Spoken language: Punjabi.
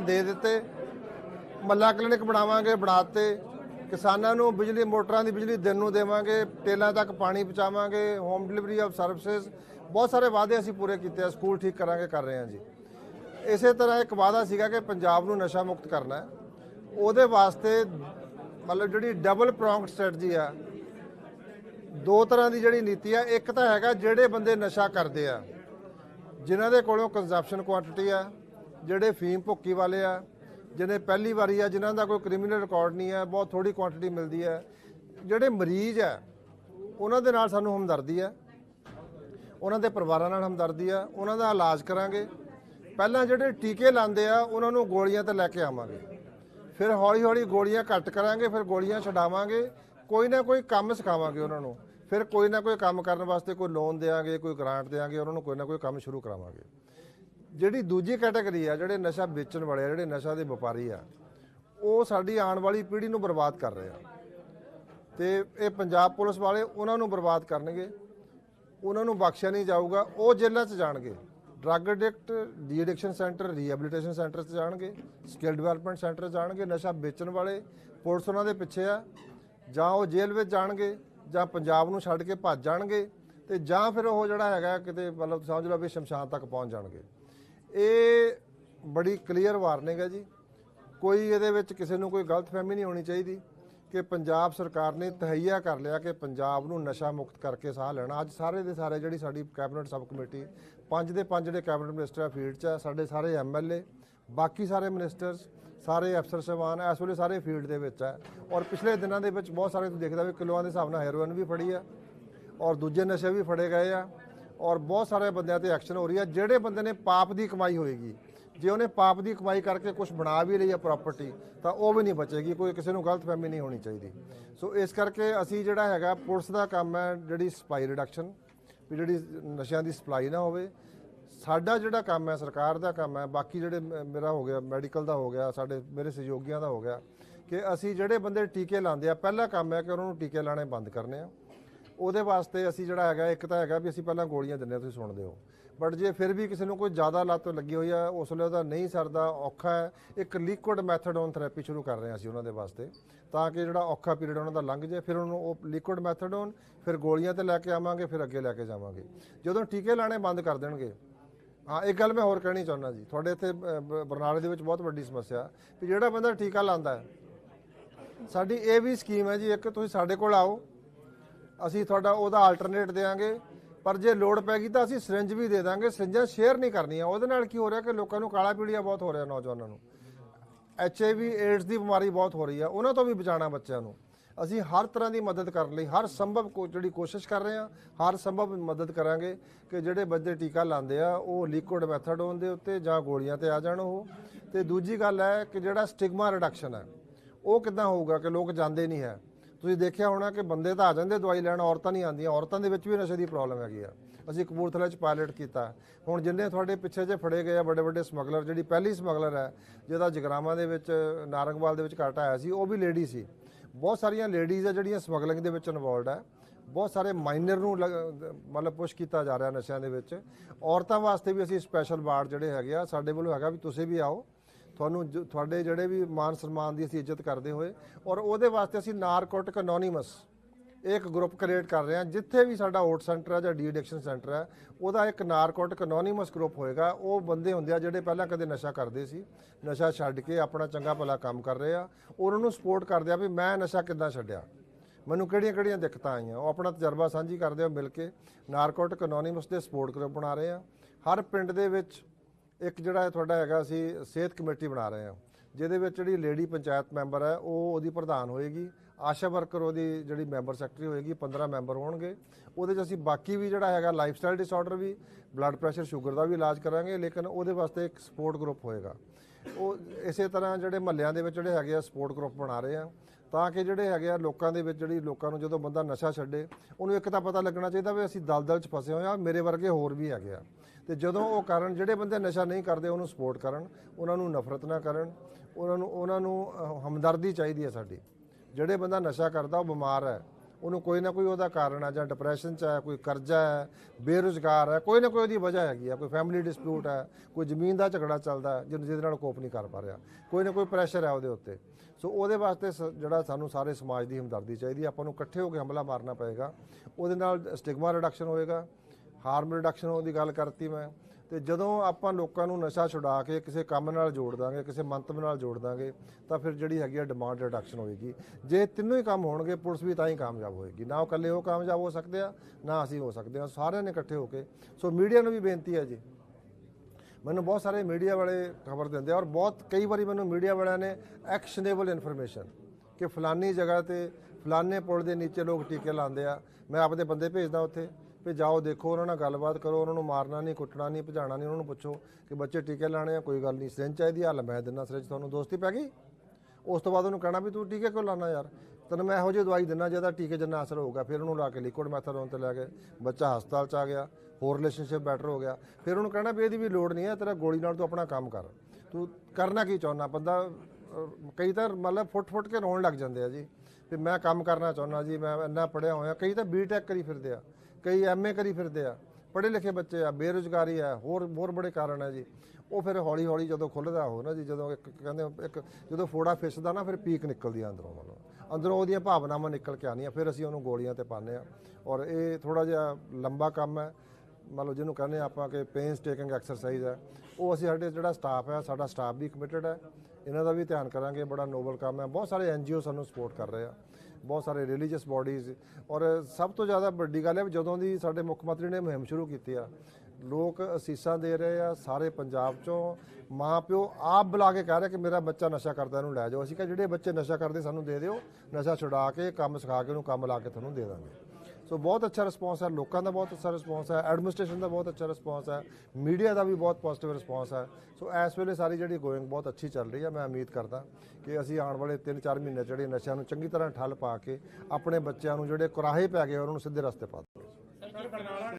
ਦੇ ਦਿੱਤੇ। ਮੱਲਾ ਕਲੀਨਿਕ ਬਣਾਵਾਂਗੇ, ਬਣਾਤੇ। ਕਿਸਾਨਾਂ ਨੂੰ ਬਿਜਲੀ, ਮੋਟਰਾਂ ਦੀ ਬਿਜਲੀ ਦਿਨ ਨੂੰ ਦੇਵਾਂਗੇ, ਟੇਲਾਂ ਤੱਕ ਪਾਣੀ ਪਹੁੰਚਾਵਾਂਗੇ ਹੋਮ ਡਿਲੀਵਰੀ ਆਫ ਸਰਵਿਸਿਜ਼ ਬਹੁਤ ਸਾਰੇ ਵਾਅਦੇ ਅਸੀਂ ਪੂਰੇ ਕੀਤੇ ਆ, ਸਕੂਲ ਠੀਕ ਕਰਾਂਗੇ, ਕਰ ਰਹੇ ਹਾਂ ਜੀ। ਇਸੇ ਤਰ੍ਹਾਂ ਇੱਕ ਵਾਅਦਾ ਸੀਗਾ ਕਿ ਪੰਜਾਬ ਨੂੰ ਨਸ਼ਾ ਮੁਕਤ ਕਰਨਾ ਹੈ। ਉਹਦੇ ਵਾਸਤੇ ਮਤਲਬ ਜਿਹੜੀ ਡਬਲ ਪ੍ਰੋਂਗਡ ਸਟ੍ਰੈਟਜੀ ਆ, ਦੋ ਤਰ੍ਹਾਂ ਦੀ ਜਿਹੜੀ ਨੀਤੀ ਆ। ਇੱਕ ਤਾਂ ਹੈਗਾ ਜਿਹੜੇ ਬੰਦੇ ਨਸ਼ਾ ਕਰਦੇ ਆ, ਜਿਨ੍ਹਾਂ ਦੇ ਕੋਲੋਂ ਕੰਜ਼ੰਪਸ਼ਨ ਕੁਆਂਟੀਟੀ ਆ ਜਿਹੜੇ ਫੀਮ ਭੁੱਕੀ ਵਾਲੇ ਆ, ਜਿਹਨੇ ਪਹਿਲੀ ਵਾਰੀ ਆ, ਜਿਨ੍ਹਾਂ ਦਾ ਕੋਈ ਕ੍ਰਿਮੀਨਲ ਰਿਕਾਰਡ ਨਹੀਂ ਹੈ ਬਹੁਤ ਥੋੜੀ ਕੁਆਂਟੀਟੀ ਮਿਲਦੀ ਹੈ ਜਿਹੜੇ ਮਰੀਜ਼ ਆ, ਉਹਨਾਂ ਦੇ ਨਾਲ ਸਾਨੂੰ ਹਮਦਰਦੀ ਹੈ ਉਹਨਾਂ ਦੇ ਪਰਿਵਾਰਾਂ ਨਾਲ ਹਮਦਰਦੀ ਆ, ਉਹਨਾਂ ਦਾ ਇਲਾਜ ਕਰਾਂਗੇ। ਪਹਿਲਾਂ ਜਿਹੜੇ ਟੀਕੇ ਲਾਉਂਦੇ ਆ, ਉਹਨਾਂ ਨੂੰ ਗੋਲੀਆਂ ਤੇ ਲੈ ਕੇ ਆਵਾਂਗੇ। ਫਿਰ ਹੌਲੀ ਹੌਲੀ ਗੋਲੀਆਂ ਘੱਟ ਕਰਾਂਗੇ, ਫਿਰ ਗੋਲੀਆਂ ਛਡਾਵਾਂਗੇ। ਕੋਈ ਨਾ ਕੋਈ ਕੰਮ ਸਿਖਾਵਾਂਗੇ ਉਹਨਾਂ ਨੂੰ। ਫਿਰ ਕੋਈ ਨਾ ਕੋਈ ਕੰਮ ਕਰਨ ਵਾਸਤੇ ਕੋਈ ਲੋਨ ਦੇਵਾਂਗੇ, ਕੋਈ ਗ੍ਰਾਂਟ ਦੇਵਾਂਗੇ, ਉਹਨਾਂ ਨੂੰ ਕੋਈ ਨਾ ਕੋਈ ਕੰਮ ਸ਼ੁਰੂ ਕਰਾਵਾਂਗੇ। ਜਿਹੜੀ ਦੂਜੀ ਕੈਟਾਗਰੀ ਆ, ਜਿਹੜੇ ਨਸ਼ਾ ਵੇਚਣ ਵਾਲੇ ਆ, ਜਿਹੜੇ ਨਸ਼ਾ ਦੇ ਵਪਾਰੀ ਆ, ਉਹ ਸਾਡੀ ਆਉਣ ਵਾਲੀ ਪੀੜ੍ਹੀ ਨੂੰ ਬਰਬਾਦ ਕਰ ਰਹੇ ਆ। ਤੇ ਇਹ ਪੰਜਾਬ ਪੁਲਿਸ ਵਾਲੇ ਉਹਨਾਂ ਨੂੰ ਬਰਬਾਦ ਕਰਨਗੇ। ਉਹਨਾਂ ਨੂੰ ਬਖਸ਼ਿਆ ਨਹੀਂ ਜਾਊਗਾ, ਉਹ ਜੇਲ੍ਹਾਂ 'ਚ ਜਾਣਗੇ। Drug addict de addiction centre rehabilitation centre 'ਚ ਜਾਣਗੇ। ਸਕਿੱਲ ਡਿਵੈਲਪਮੈਂਟ ਸੈਂਟਰ 'ਚ ਜਾਣਗੇ। ਨਸ਼ਾ ਵੇਚਣ ਵਾਲੇ ਪੁਲਿਸ ਉਹਨਾਂ ਦੇ ਪਿੱਛੇ ਆ। ਜਾਂ ਉਹ ਜੇਲ੍ਹ ਵਿੱਚ ਜਾਣਗੇ, ਜਾਂ ਪੰਜਾਬ ਨੂੰ ਛੱਡ ਕੇ ਭੱਜ ਜਾਣਗੇ। ਤੇ ਜਾਂ ਫਿਰ ਉਹ ਜਿਹੜਾ ਹੈਗਾ, ਕਿਤੇ ਮਤਲਬ ਸਮਝ ਲਓ ਵੀ ਸ਼ਮਸ਼ਾਨ ਤੱਕ ਪਹੁੰਚ ਜਾਣਗੇ। ਇਹ ਬੜੀ ਕਲੀਅਰ ਵਾਰਨਿੰਗ ਹੈ ਜੀ। ਕੋਈ ਇਹਦੇ ਵਿੱਚ ਕਿਸੇ ਨੂੰ ਕੋਈ ਗਲਤਫਹਿਮੀ ਨਹੀਂ ਹੋਣੀ ਚਾਹੀਦੀ ਕਿ ਪੰਜਾਬ ਸਰਕਾਰ ਨੇ ਤਹਈਆ ਕਰ ਲਿਆ ਕਿ ਪੰਜਾਬ ਨੂੰ ਨਸ਼ਾ ਮੁਕਤ ਕਰਕੇ ਸਾਹ ਲੈਣਾ। ਅੱਜ ਸਾਰੇ ਦੇ ਸਾਰੇ ਜਿਹੜੀ ਸਾਡੀ ਕੈਬਨਿਟ ਸਬ ਕਮੇਟੀ ਪੰਜ ਦੇ ਪੰਜ ਜਿਹੜੇ ਕੈਬਨਿਟ ਮਿਨਿਸਟਰ ਆ ਫੀਲਡ 'ਚ ਆ, ਸਾਡੇ ਸਾਰੇ ਐਮਐਲਏ ਬਾਕੀ ਸਾਰੇ ਮਿਨਿਸਟਰਸ ਸਾਰੇ ਅਫਸਰ ਸਾਹਿਬਾਨ ਇਸ ਵੇਲੇ ਸਾਰੇ ਫੀਲਡ ਦੇ ਵਿੱਚ ਆ। ਔਰ ਪਿਛਲੇ ਦਿਨਾਂ ਦੇ ਵਿੱਚ ਬਹੁਤ ਸਾਰੇ ਤੁਸੀਂ ਦੇਖਦਾ ਵੀ ਕਿਲੋਆਂ ਦੇ ਹਿਸਾਬ ਨਾਲ ਹੈਰੋਇਨ ਵੀ ਫੜੀ ਆ ਔਰ ਦੂਜੇ ਨਸ਼ੇ ਵੀ ਫੜੇ ਗਏ ਆ। ਔਰ ਬਹੁਤ ਸਾਰੇ ਬੰਦਿਆਂ ਤੇ ਐਕਸ਼ਨ ਹੋ ਰਹੀ ਹੈ, ਜਿਹੜੇ ਬੰਦੇ ਨੇ ਪਾਪ ਦੀ ਕਮਾਈ ਹੋਏਗੀ, ਜੇ ਉਹਨੇ ਪਾਪ ਦੀ ਕਮਾਈ ਕਰਕੇ ਕੁਝ ਬਣਾ ਵੀ ਲਈ ਹੈ ਪ੍ਰਾਪਰਟੀ ਤਾਂ ਉਹ ਵੀ ਨਹੀਂ ਬਚੇਗੀ, ਕੋਈ ਕਿਸੇ ਨੂੰ ਗਲਤਫਹਿਮੀ ਨਹੀਂ ਹੋਣੀ ਚਾਹੀਦੀ। ਸੋ ਇਸ ਕਰਕੇ ਅਸੀਂ ਜਿਹੜਾ ਹੈਗਾ, ਪੁਲਿਸ ਦਾ ਕੰਮ ਹੈ ਜਿਹੜੀ ਸਪਾਈ ਰਿਡਕਸ਼ਨ ਵੀ ਜਿਹੜੀ ਨਸ਼ਿਆਂ ਦੀ ਸਪਲਾਈ ਨਾ ਹੋਵੇ। ਸਾਡਾ ਜਿਹੜਾ ਕੰਮ ਹੈ, ਸਰਕਾਰ ਦਾ ਕੰਮ ਹੈ, ਬਾਕੀ ਜਿਹੜੇ ਮ- ਮੇਰਾ ਹੋ ਗਿਆ ਮੈਡੀਕਲ ਦਾ ਹੋ ਗਿਆ, ਸਾਡੇ ਮੇਰੇ ਸਹਿਯੋਗੀਆਂ ਦਾ ਹੋ ਗਿਆ, ਕਿ ਅਸੀਂ ਜਿਹੜੇ ਬੰਦੇ ਟੀਕੇ ਲਾਉਂਦੇ ਆ, ਪਹਿਲਾ ਕੰਮ ਹੈ ਕਿ ਉਹਨਾਂ ਨੂੰ ਟੀਕੇ ਲਾਣੇ ਬੰਦ ਕਰਨੇ ਆ। ਉਹਦੇ ਵਾਸਤੇ ਅਸੀਂ ਜਿਹੜਾ ਹੈਗਾ, ਇੱਕ ਤਾਂ ਹੈਗਾ ਵੀ ਅਸੀਂ ਪਹਿਲਾਂ ਗੋਲੀਆਂ ਦਿੰਨੇ ਆ ਤੁਸੀਂ ਸੁਣਦੇ ਹੋ। ਬਟ ਜੇ ਫਿਰ ਵੀ ਕਿਸੇ ਨੂੰ ਕੋਈ ਜ਼ਿਆਦਾ ਲੱਤ ਲੱਗੀ ਹੋਈ ਆ, ਉਸ ਵੇਲੇ ਉਹਦਾ ਨਹੀਂ ਸਰਦਾ, ਔਖਾ ਹੈ। ਇੱਕ ਲਿਕੁਇਡ ਮੈਥਡੋਨ ਥੈਰੇਪੀ ਸ਼ੁਰੂ ਕਰ ਰਹੇ ਹਾਂ ਅਸੀਂ ਉਹਨਾਂ ਦੇ ਵਾਸਤੇ, ਤਾਂ ਕਿ ਜਿਹੜਾ ਔਖਾ ਪੀਰੀਅਡ ਉਹਨਾਂ ਦਾ ਲੰਘ ਜਾਏ, ਫਿਰ ਉਹਨੂੰ ਉਹ ਲਿਕੁਇਡ ਮੈਥਡੋਨ ਫਿਰ ਗੋਲੀਆਂ ਤੇ ਲੈ ਕੇ ਆਵਾਂਗੇ, ਫਿਰ ਅੱਗੇ ਲੈ ਕੇ ਜਾਵਾਂਗੇ। ਜਦੋਂ ਟੀਕੇ ਲਾਣੇ ਬੰਦ ਕਰ ਦੇਣਗੇ। ਹਾਂ, ਇੱਕ ਗੱਲ ਮੈਂ ਹੋਰ ਕਹਿਣੀ ਚਾਹੁੰਦਾ ਜੀ, ਤੁਹਾਡੇ ਇੱਥੇ ਬਰਨਾਲੇ ਦੇ ਵਿੱਚ ਬਹੁਤ ਵੱਡੀ ਸਮੱਸਿਆ, ਵੀ ਜਿਹੜਾ ਬੰਦਾ ਟੀਕਾ ਲਾਉਂਦਾ ਹੈ, ਸਾਡੀ ਇਹ ਵੀ ਸਕੀਮ ਹੈ ਜੀ, ਇੱਕ ਤੁਸੀਂ ਸਾਡੇ ਕੋਲ ਆਓ ਅਸੀਂ ਤੁਹਾਡਾ ਉਹਦਾ ਆਲਟਰਨੇਟ ਦੇਵਾਂਗੇ ਪਰ ਜੇ ਲੋੜ ਪੈ ਗਈ ਤਾਂ ਅਸੀਂ ਸਿਰਿੰਜ ਵੀ ਦੇ ਦਾਂਗੇ। ਸਿਰਿੰਜਾਂ ਸ਼ੇਅਰ ਨਹੀਂ ਕਰਨੀਆਂ। ਉਹਦੇ ਨਾਲ ਕੀ ਹੋ ਰਿਹਾ ਕਿ ਲੋਕਾਂ ਨੂੰ ਕਾਲਾ ਪੀਲੀਆ ਬਹੁਤ ਹੋ ਰਿਹਾ ਨੌਜਵਾਨਾਂ ਨੂੰ। ਐਚਆਈਵੀ ਏਡਸ ਦੀ ਬਿਮਾਰੀ ਬਹੁਤ ਹੋ ਰਹੀ ਆ। ਉਹਨਾਂ ਤੋਂ ਵੀ ਬਚਾਉਣਾ ਬੱਚਿਆਂ ਨੂੰ। ਅਸੀਂ ਹਰ ਤਰ੍ਹਾਂ ਦੀ ਮਦਦ ਕਰਨ ਲਈ, ਹਰ ਸੰਭਵ ਕੋ- ਜਿਹੜੀ ਕੋਸ਼ਿਸ਼ ਕਰ ਰਹੇ ਹਾਂ ਹਰ ਸੰਭਵ ਮਦਦ ਕਰਾਂਗੇ ਕਿ ਜਿਹੜੇ ਬੱਚੇ ਟੀਕਾ ਲਾਉਂਦੇ ਆ, ਉਹ ਲਿਕੁਇਡ ਮੈਥਡੋਨ ਦੇ ਉੱਤੇ ਜਾਂ ਗੋਲੀਆਂ ਤੇ ਆ ਜਾਣ ਉਹ। ਤੇ ਦੂਜੀ ਗੱਲ ਹੈ ਕਿ ਜਿਹੜਾ ਸਟਿਗਮਾ ਰਿਡਕਸ਼ਨ ਹੈ, ਉਹ ਕਿੱਦਾਂ ਹੋਊਗਾ ਕਿ ਲੋਕ ਜਾਂਦੇ ਨਹੀਂ ਹੈ। ਤੁਸੀਂ ਦੇਖਿਆ ਹੋਣਾ ਕਿ ਬੰਦੇ ਤਾਂ ਆ ਜਾਂਦੇ ਦਵਾਈ ਲੈਣ, ਔਰਤਾਂ ਨਹੀਂ ਆਉਂਦੀਆਂ। ਔਰਤਾਂ ਦੇ ਵਿੱਚ ਵੀ ਨਸ਼ੇ ਦੀ ਪ੍ਰੋਬਲਮ ਹੈਗੀ ਆ। ਅਸੀਂ ਕਪੂਰਥਲੇ ਚ ਪਾਇਲਟ ਕੀਤਾ। ਹੁਣ ਜਿੰਨੇ ਤੁਹਾਡੇ ਪਿੱਛੇ ਜੇ ਫੜੇ ਗਏ ਆ ਵੱਡੇ ਵੱਡੇ ਸਮਗਲਰ, ਜਿਹੜੀ ਪਹਿਲੀ ਸਮਗਲਰ ਹੈ, ਜਿਹਦਾ ਜਗਰਾਵਾਂ ਦੇ ਵਿੱਚ, ਨਾਰੰਗਵਾਲ ਦੇ ਵਿੱਚ ਘਟ ਆਇਆ ਸੀ, ਉਹ ਵੀ ਲੇਡੀ ਸੀ। ਬਹੁਤ ਸਾਰੀਆਂ ਲੇਡੀਜ਼ ਆ ਜਿਹੜੀਆਂ ਸਮਗਲਿੰਗ ਦੇ ਵਿੱਚ ਇਨਵੋਲਡ ਹੈ ਬਹੁਤ ਸਾਰੇ ਮਾਈਨਰ ਨੂੰ ਲਗ- ਮਤਲਬ ਪੁਸ਼ ਕੀਤਾ ਜਾ ਰਿਹਾ ਨਸ਼ਿਆਂ ਦੇ ਵਿੱਚ। ਔਰਤਾਂ ਵਾਸਤੇ ਵੀ ਅਸੀਂ ਸਪੈਸ਼ਲ ਵਾਰਡ ਜਿਹੜੇ ਹੈਗੇ ਆ, ਸਾਡੇ ਵੱਲੋਂ ਹੈਗਾ ਵੀ ਤੁਸੀਂ ਵੀ ਆਓ। ਤੁਹਾਨੂੰ ਜੋ- ਤੁਹਾਡੇ ਜਿਹੜੇ ਵੀ ਮਾਨ ਸਨਮਾਨ ਦੀ ਅਸੀਂ ਇੱਜ਼ਤ ਕਰਦੇ ਹੋਏ ਔਰ ਉਹਦੇ ਵਾਸਤੇ ਅਸੀਂ ਨਾਰਕੋਟਿਕ ਅਨੋਨਿਮਸ ਇੱਕ ਗਰੁੱਪ ਕ੍ਰੀਏਟ ਕਰ ਰਹੇ ਹਾਂ, ਜਿੱਥੇ ਵੀ ਸਾਡਾ ਓਟ ਸੈਂਟਰ ਹੈ ਜਾਂ ਡੀ ਐਡਿਕਸ਼ਨ ਸੈਂਟਰ ਹੈ, ਉਹਦਾ ਇੱਕ ਨਾਰਕੋਟਿਕ ਅਨੋਨਿਮਸ ਗਰੁੱਪ ਹੋਏਗਾ। ਉਹ ਬੰਦੇ ਹੁੰਦੇ ਆ ਜਿਹੜੇ ਪਹਿਲਾਂ ਕਦੇ ਨਸ਼ਾ ਕਰਦੇ ਸੀ, ਨਸ਼ਾ ਛੱਡ ਕੇ ਆਪਣਾ ਚੰਗਾ ਭਲਾ ਕੰਮ ਕਰ ਰਹੇ ਆ ਉਹਨਾਂ ਨੂੰ ਸਪੋਰਟ ਕਰਦੇ ਆ ਵੀ ਮੈਂ ਨਸ਼ਾ ਕਿੱਦਾਂ ਛੱਡਿਆ? ਮੈਨੂੰ ਕਿਹੜੀਆਂ ਕਿਹੜੀਆਂ ਦਿੱਕਤਾਂ ਆਈਆਂ? ਉਹ ਆਪਣਾ ਤਜਰਬਾ ਸਾਂਝੀ ਕਰਦੇ ਹੋ ਮਿਲ ਕੇ ਨਾਰਕੋਟਿਕ ਅਨੋਨਿਮਸ ਦੇ ਸਪੋਰਟ ਗਰੁੱਪ ਬਣਾ ਰਹੇ ਆ। ਹਰ ਪਿੰਡ ਦੇ ਵਿੱਚ ਇੱਕ ਜਿਹੜਾ ਤੁਹਾਡਾ ਹੈਗਾ ਅਸੀਂ ਸਿਹਤ ਕਮੇਟੀ ਬਣਾ ਰਹੇ ਹਾਂ। ਜਿਹਦੇ ਵਿੱਚ ਜਿਹੜੀ ਲੇਡੀ ਪੰਚਾਇਤ ਮੈਂਬਰ ਹੈ, ਉਹ ਉਹਦੀ ਪ੍ਰਧਾਨ ਹੋਏਗੀ। ਆਸ਼ਾ ਵਰਕਰ ਉਹਦੀ ਜਿਹੜੀ ਮੈਂਬਰ ਸੈਕਟਰੀ ਹੋਏਗੀ 15 ਮੈਂਬਰ ਹੋਣਗੇ। ਉਹਦੇ 'ਚ ਅਸੀਂ ਬਾਕੀ ਵੀ ਜਿਹੜਾ ਹੈਗਾ ਲਾਈਫ ਸਟਾਈਲ ਡਿਸਆਰਡਰ ਵੀ, ਬਲੱਡ ਪ੍ਰੈਸ਼ਰ, ਸ਼ੂਗਰ ਦਾ ਵੀ ਇਲਾਜ ਕਰਾਂਗੇ, ਲੇਕਿਨ ਉਹਦੇ ਵਾਸਤੇ ਇੱਕ ਸਪੋਰਟ ਗਰੁੱਪ ਹੋਏਗਾ। ਉਹ ਇਸੇ ਤਰ੍ਹਾਂ ਜਿਹੜੇ ਮਹੱਲਿਆਂ ਦੇ ਵਿੱਚ ਜਿਹੜੇ ਹੈਗੇ ਆ ਸਪੋਰਟ ਗਰੁੱਪ ਬਣਾ ਰਹੇ ਆ ਤਾਂ ਕਿ ਜਿਹੜੇ ਹੈਗੇ ਆ ਲੋਕਾਂ ਦੇ ਵਿੱਚ ਜਿਹੜੀ ਲੋਕਾਂ ਨੂੰ ਜਦੋਂ ਬੰਦਾ ਨਸ਼ਾ ਛੱਡੇ, ਉਹਨੂੰ ਇੱਕ ਤਾਂ ਪਤਾ ਲੱਗਣਾ ਚਾਹੀਦਾ ਵੀ ਅਸੀਂ ਦਲਦਲ 'ਚ ਫਸੇ ਹੋਏ ਆ, ਮੇਰੇ ਵਰਗੇ ਹੋਰ ਵੀ ਹੈਗੇ ਆ। ਤੇ ਜਦੋਂ ਉਹ ਕਰਨ ਜਿਹੜੇ ਬੰਦੇ ਨਸ਼ਾ ਨਹੀਂ ਕਰਦੇ, ਉਹਨੂੰ ਸਪੋਰਟ ਕਰਨ, ਉਹਨਾਂ ਨੂੰ ਨਫ਼ਰਤ ਨਾ ਕਰਨ, ਉਹਨਾਂ ਨੂੰ ਉਹਨਾਂ ਨੂੰ ਹਮਦਰਦੀ ਚਾਹੀਦੀ ਹੈ ਸਾਡੀ। ਜਿਹੜੇ ਬੰਦਾ ਨਸ਼ਾ ਕਰਦਾ, ਉਹ ਬਿਮਾਰ ਹੈ। ਉਹਨੂੰ ਕੋਈ ਨਾ ਕੋਈ ਉਹਦਾ ਕਾਰਨ ਹੈ ਜਾਂ ਡਿਪਰੈਸ਼ਨ ਚ ਹੈ ਕੋਈ ਕਰਜ਼ਾ ਹੈ ਬੇਰੁਜ਼ਗਾਰ ਹੈ ਕੋਈ ਨਾ ਕੋਈ ਉਹਦੀ ਵਜ੍ਹਾ ਹੈਗੀ ਆ, ਕੋਈ ਫੈਮਿਲੀ ਡਿਸਪਿਊਟ ਹੈ ਕੋਈ ਜ਼ਮੀਨ ਦਾ ਝਗੜਾ ਚੱਲਦਾ ਜਿਹਨੂੰ ਜਿਹਦੇ ਨਾਲ ਕੋਪ ਨਹੀਂ ਕਰ ਪਾ ਰਿਹਾ। ਕੋਈ ਨਾ ਕੋਈ ਪ੍ਰੈਸ਼ਰ ਹੈ ਉਹਦੇ ਉੱਤੇ। ਸੋ ਉਹਦੇ ਵਾਸਤੇ ਸ- ਜਿਹੜਾ ਸਾਨੂੰ ਸਾਰੇ ਸਮਾਜ ਦੀ ਹਮਦਰਦੀ ਚਾਹੀਦੀ ਆਪਾਂ ਨੂੰ ਇਕੱਠੇ ਹੋ ਕੇ ਹਮਲਾ ਮਾਰਨਾ ਪਏਗਾ। ਉਹਦੇ ਨਾਲ ਸਟਿਗਮਾ ਰਿਡਕਸ਼ਨ ਹੋਏਗਾ। ਹਾਰਮ ਰਿਡਕਸ਼ਨ ਹੋਣ ਦੀ ਗੱਲ ਕਰਤੀ ਮੈਂ। ਤੇ ਜਦੋਂ ਆਪਾਂ ਲੋਕਾਂ ਨੂੰ ਨਸ਼ਾ ਛੁਡਾ ਕੇ ਕਿਸੇ ਕੰਮ ਨਾਲ ਜੋੜ ਦਾਂਗੇ, ਕਿਸੇ ਮੰਤਵ ਨਾਲ ਜੋੜ ਦਾਂਗੇ, ਤਾਂ ਫਿਰ ਜਿਹੜੀ ਹੈਗੀ ਆ ਡਿਮਾਂਡ ਰਿਡਕਸ਼ਨ ਹੋਏਗੀ। ਜੇ ਤਿੰਨੋਂ ਹੀ ਕੰਮ ਹੋਣਗੇ, ਪੁਲਿਸ ਵੀ ਤਾਂ ਹੀ ਕਾਮਯਾਬ ਹੋਏਗੀ। ਨਾ ਉਹ ਇਕੱਲੇ ਉਹ ਕਾਮਯਾਬ ਹੋ ਸਕਦੇ ਆ, ਨਾ ਅਸੀਂ ਹੋ ਸਕਦੇ ਆ। ਸਾਰਿਆਂ ਨੇ ਇਕੱਠੇ ਹੋ ਕੇ। ਸੋ ਮੀਡੀਆ ਨੂੰ ਵੀ ਬੇਨਤੀ ਹੈ ਜੀ। ਮੈਨੂੰ ਬਹੁਤ ਸਾਰੇ ਮੀਡੀਆ ਵਾਲੇ ਖਬਰ ਦਿੰਦੇ ਆ ਔਰ ਬਹੁਤ, ਕਈ ਵਾਰੀ ਮੈਨੂੰ ਮੀਡੀਆ ਵਾਲਿਆਂ ਨੇ ਐਕਸ਼ਨੇਬਲ ਇਨਫੋਰਮੇਸ਼ਨ ਕਿ ਫਲਾਨੀ ਜਗ੍ਹਾ ਤੇ ਫਲਾਨੇ ਪੁਲ ਦੇ ਨੀਚੇ ਲੋਕ ਟੀਕੇ ਲਾਉਂਦੇ ਆ। ਮੈਂ ਆਪਦੇ ਬੰਦੇ ਭੇਜਦਾ ਉੱਥੇ। ਵੀ ਜਾਓ, ਦੇਖੋ, ਉਹਨਾਂ ਨਾਲ ਗੱਲਬਾਤ ਕਰੋ, ਉਹਨਾਂ ਨੂੰ ਮਾਰਨਾ ਨਹੀਂ, ਕੁੱਟਣਾ ਨਹੀਂ, ਭਜਾਣਾ ਨਹੀਂ, ਉਹਨਾਂ ਨੂੰ ਪੁੱਛੋ ਕਿ ਬੱਚੇ ਟੀਕੇ ਲਾਣੇ ਆ, ਕੋਈ ਗੱਲ ਨਹੀਂ ਸਿਰਿੰਜ ਚਾਹੀਦੀ ਹੱਲ ਮੈਂ ਦਿੰਦਾ ਸਿਰਿੰਜ ਤੁਹਾਨੂੰ ਦੋਸਤੀ ਪੈ ਗਈ? ਉਸ ਤੋਂ ਬਾਅਦ ਉਹਨੂੰ ਕਹਿਣਾ ਵੀ ਤੂੰ ਟੀਕੇ ਕਿਉਂ ਲਾਣਾ ਯਾਰ? ਤੈਨੂੰ ਮੈਂ ਇਹੋ ਜਿਹੀ ਦਵਾਈ ਦਿੰਦਾ ਜਿਹਦਾ ਟੀਕੇ ਜਿੰਨਾ ਅਸਰ ਹੋਊਗਾ। ਫਿਰ ਉਹਨੂੰ ਲਾ ਕੇ ਲਿਕੁਇਡ ਮੈਥਾਡੋਨ ਤੇ ਲੈ ਕੇ ਬੱਚਾ ਹਸਪਤਾਲ ਚ ਆ ਗਿਆ, ਹੋਰ ਰਿਲੇਸ਼ਨਸ਼ਿਪ ਬੈਟਰ ਹੋ ਗਿਆ। ਫਿਰ ਉਹਨੂੰ ਕਹਿਣਾ ਵੀ ਇਹਦੀ ਵੀ ਲੋੜ ਨਹੀਂ ਹੈ, ਤੇਰਾ ਗੋਲੀ ਨਾਲ ਤੂੰ ਆਪਣਾ ਕੰਮ ਕਰ। ਤੂੰ ਕਰਨਾ ਕੀ ਚਾਹੁੰਦਾ? ਬੰਦਾ ਕਈ ਤਾਂ ਮਤਲਬ ਫੁੱਟ ਫੁੱਟ ਕੇ ਰੋਣ ਲੱਗ ਜਾਂਦੇ ਆ ਜੀ। ਵੀ ਮੈਂ ਕੰਮ ਕਰਨਾ ਚਾਹੁੰਦਾ ਜੀ, ਮੈਂ ਇੰਨਾ ਪੜਿਆ ਹੋਇਆ, ਕਈ ਤਾਂ ਬੀਟੈਕ ਕਰੀ ਫਿਰਦੇ ਆ। ਕਈ ਐਮਏ ਕਰੀ ਫਿਰਦੇ ਆ, ਪੜ੍ਹੇ ਲਿਖੇ ਬੱਚੇ ਆ, ਬੇਰੁਜ਼ਗਾਰੀ ਆ, ਹੋਰ ਹੋਰ ਬੜੇ ਕਾਰਨ ਆ ਜੀ। ਉਹ ਫਿਰ ਹੌਲੀ ਹੌਲੀ ਜਦੋਂ ਖੁੱਲਦਾ ਹੋ ਨਾ ਜੀ, ਜਦੋਂ ਇੱਕ ਕਹਿੰਦੇ ਇੱਕ ਜਦੋਂ ਫੋੜਾ ਫਿਸਦਾ ਨਾ, ਫਿਰ ਪੀਕ ਨਿਕਲਦੀ ਆ ਅੰਦਰੋਂ ਮਤਲਬ ਅੰਦਰੋਂ ਉਹਦੀਆਂ ਭਾਵਨਾਵਾਂ ਨਿਕਲ ਕੇ ਆਉਂਦੀਆਂ, ਫਿਰ ਅਸੀਂ ਉਹਨੂੰ ਗੋਲੀਆਂ ਤੇ ਪਾਉਂਦੇ ਆ। ਔਰ ਇਹ ਥੋੜਾ ਜਿਹਾ ਲੰਬਾ ਕੰਮ ਹੈ। ਮੰਨ ਲਓ ਜਿਹਨੂੰ ਕਹਿੰਦੇ ਆ ਆਪਾਂ ਕਿ ਪੇਨਸ ਟੇਕਿੰਗ ਐਕਸਰਸਾਈਜ਼ ਹੈ। ਉਹ ਅਸੀਂ ਸਾਡੇ ਜਿਹੜਾ ਸਟਾਫ ਹੈ, ਸਾਡਾ ਸਟਾਫ ਵੀ ਕਮਿਟਡ ਹੈ। ਇਹਨਾਂ ਦਾ ਵੀ ਧਿਆਨ ਕਰਾਂਗੇ, ਬੜਾ ਨੋਬਲ ਕੰਮ ਹੈ। ਬਹੁਤ ਸਾਰੇ ਐਨਜੀਓ ਸਾਨੂੰ ਸਪੋਰਟ ਕਰ ਰਹੇ ਆ। ਬਹੁਤ ਸਾਰੇ ਰਿਲੀਜੀਅਸ ਬਾਡੀਜ਼ ਔਰ ਸਭ ਤੋਂ ਜ਼ਿਆਦਾ ਵੱਡੀ ਗੱਲ ਹੈ ਵੀ ਜਦੋਂ ਦੀ ਸਾਡੇ ਮੁੱਖ ਮੰਤਰੀ ਨੇ ਮੁਹਿੰਮ ਸ਼ੁਰੂ ਕੀਤੀ ਆ, ਲੋਕ ਅਸੀਸਾਂ ਦੇ ਰਹੇ ਆ ਸਾਰੇ ਪੰਜਾਬ ਚੋਂ, ਮਾਂ ਪਿਓ ਆਪ ਬੁਲਾ ਕੇ ਕਹਿ ਰਹੇ ਕਿ ਮੇਰਾ ਬੱਚਾ ਨਸ਼ਾ ਕਰਦਾ, ਇਹਨੂੰ ਲੈ ਜਾਓ। ਅਸੀਂ ਕਿਹਾ, ਜਿਹੜੇ ਬੱਚੇ ਨਸ਼ਾ ਕਰਦੇ ਸਾਨੂੰ ਦੇ ਦਿਓ, ਨਸ਼ਾ ਛੁਡਾ ਕੇ, ਕੰਮ ਸਿਖਾ ਕੇ, ਉਹਨੂੰ ਕੰਮ ਲਾ ਕੇ ਤੁਹਾਨੂੰ ਦੇ ਦਾਂਗੇ। ਸੋ ਬਹੁਤ ਅੱਛਾ ਰਿਸਪੌਂਸ ਹੈ ਲੋਕਾਂ ਦਾ ਬਹੁਤ ਅੱਛਾ ਰਿਸਪੌਂਸ ਹੈ ਐਡਮਿਨਿਸਟ੍ਰੇਸ਼ਨ ਦਾ ਬਹੁਤ ਅੱਛਾ ਰਿਸਪੌਂਸ ਹੈ ਮੀਡੀਆ ਦਾ ਵੀ ਬਹੁਤ ਪੋਜ਼ਿਟਿਵ ਰਿਸਪੌਂਸ ਹੈ ਸੋ ਇਸ ਵੇਲੇ ਸਾਰੀ ਜਿਹੜੀ ਗੋਇੰਗ ਬਹੁਤ ਅੱਛੀ ਚੱਲ ਰਹੀ ਹੈ ਮੈਂ ਉਮੀਦ ਕਰਦਾ ਕਿ ਅਸੀਂ ਆਉਣ ਵਾਲੇ 3-4 ਮਹੀਨੇ ਜਿਹੜੇ ਨਸ਼ਿਆਂ ਨੂੰ ਚੰਗੀ ਤਰ੍ਹਾਂ ਠੱਲ ਪਾ ਕੇ ਆਪਣੇ ਬੱਚਿਆਂ ਨੂੰ ਜਿਹੜੇ ਕੁਰਾਹੇ ਪੈ ਗਏ ਉਹਨਾਂ ਨੂੰ ਸਿੱਧੇ ਰਸਤੇ ਪਾ ਦਾਂਗੇ